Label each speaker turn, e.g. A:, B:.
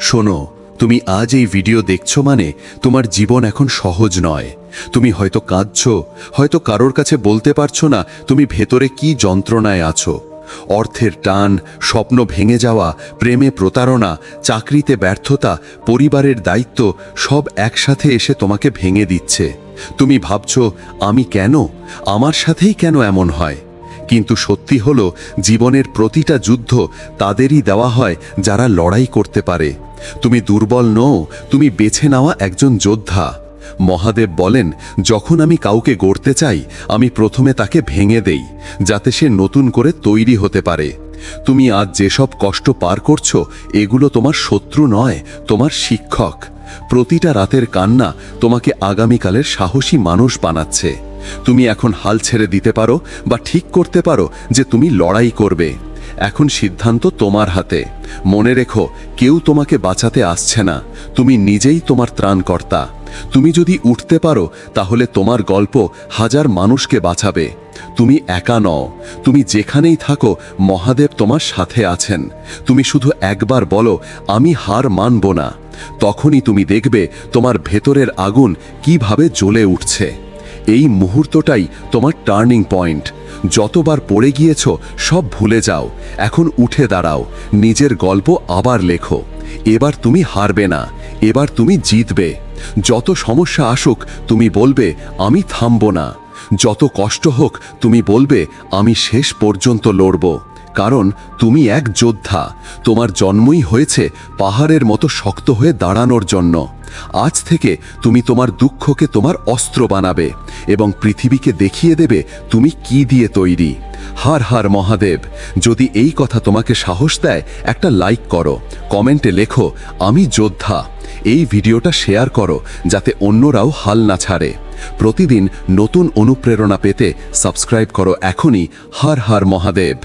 A: শোনো, তুমি আজ এই ভিডিও দেখছ মানে তোমার জীবন এখন সহজ নয়। তুমি হয়তো কাঁদছো, হয়তো কারোর কাছে বলতে পারছ না তুমি ভেতরে কি যন্ত্রণায় আছো। অর্থের টান, স্বপ্ন ভেঙে যাওয়া, প্রেমে প্রতারণা, চাকরিতে ব্যর্থতা, পরিবারের দায়িত্ব সব একসাথে এসে তোমাকে ভেঙে দিচ্ছে। তুমি ভাবছ, আমি কেন? আমার সাথেই কেন এমন হয়? কিন্তু সত্যি হল, জীবনের প্রতিটা যুদ্ধ তাদেরই দেওয়া হয় যারা লড়াই করতে পারে। তুমি দুর্বল নও, তুমি বেছে নেওয়া একজন যোদ্ধা। মহাদেব বলেন, যখন আমি কাউকে গড়তে চাই, আমি প্রথমে তাকে ভেঙে দেই, যাতে সে নতুন করে তৈরি হতে পারে। তুমি আজ যেসব কষ্ট পার করছ, এগুলো তোমার শত্রু নয়, তোমার শিক্ষক। প্রতিটা রাতের কান্না তোমাকে আগামীকালের সাহসী মানুষ বানাচ্ছে। তুমি এখন হাল ছেড়ে দিতে পারো বা ঠিক করতে পারো যে তুমি লড়াই করবে। এখন সিদ্ধান্ত তোমার হাতে। মনে রেখো, কেউ তোমাকে বাঁচাতে আসছে না। তুমি নিজেই তোমার ত্রাণকর্তা। তুমি যদি উঠতে পারো, তাহলে তোমার গল্প হাজার মানুষকে বাঁচাবে। তুমি একা নও। তুমি যেখানেই থাকো, মহাদেব তোমার সাথে আছেন। তুমি শুধু একবার বলো, আমি হার মানব না। তখনই তুমি দেখবে তোমার ভেতরের আগুন কীভাবে জ্বলে উঠছে। এই মুহূর্তটাই তোমার টার্নিং পয়েন্ট। যতবার পড়ে গিয়েছ, সব ভুলে যাও। এখন উঠে দাঁড়াও। নিজের গল্প আবার লেখো। এবার তুমি হারবে না। এবার তুমি জিতবে। যত সমস্যা আসুক, তুমি বলবে, আমি থামব না। যত কষ্ট হোক, তুমি বলবে, আমি শেষ পর্যন্ত লড়ব। কারণ তুমি এক যোদ্ধা। তোমার জন্মই হয়েছে পাহাড়ের মতো শক্ত হয়ে দাঁড়ানোর জন্য। আজ থেকে তুমি তোমার দুঃখকে তোমার অস্ত্র বানাবে এবং পৃথিবীকে দেখিয়ে দেবে তুমি কি দিয়ে তৈরি। হার হার মহাদেব, যদি এই কথা তোমাকে সাহস দেয়, একটা লাইক করো কমেন্টে লেখো, আমি যোদ্ধা। এই ভিডিওটা শেয়ার করো, যাতে অন্যরাও হাল না ছাড়ে। প্রতিদিন নতুন অনুপ্রেরণা পেতে সাবস্ক্রাইব করো এখনই। হার হার মহাদেব।